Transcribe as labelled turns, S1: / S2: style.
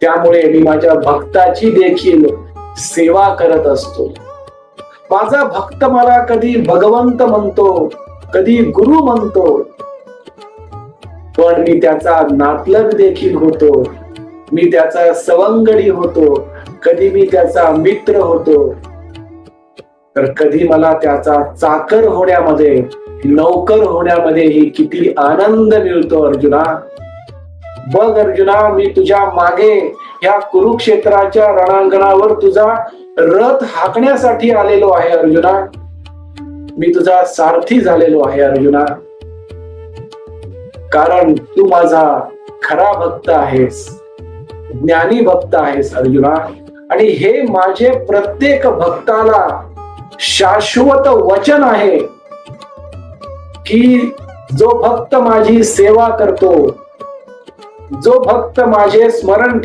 S1: त्यामुळे मी माझ्या भक्ताची देखील सेवा करत असतो. माझा भक्त मला कधी भगवंत म्हणतो कधी गुरु म्हणतो. पण मी त्याचा नातलग देखील होतो. मी त्याचा सवंगडी होतो. कधी मी त्याचा मित्र होतो. तर कधी मला त्याचा चाकर होण्यामध्ये नौकर होण्यामध्ये ही किती आनंद मिळतो अर्जुना. बघ अर्जुना मी तुझ्या मागे या कुरुक्षेत्राच्या रणांगणावर तुझा रथ हाकण्यासाठी आलेलो आहे अर्जुना. मी तुझा सारथी झालेलो आहे अर्जुना. कारण तू माझा खरा भक्त आहेस ज्ञानी भक्त आहेस अर्जुना. आणि हे माझे प्रत्येक भक्ताला शाश्वत वचन आहे की जो भक्त माझी सेवा करतो जो भक्त माझे स्मरण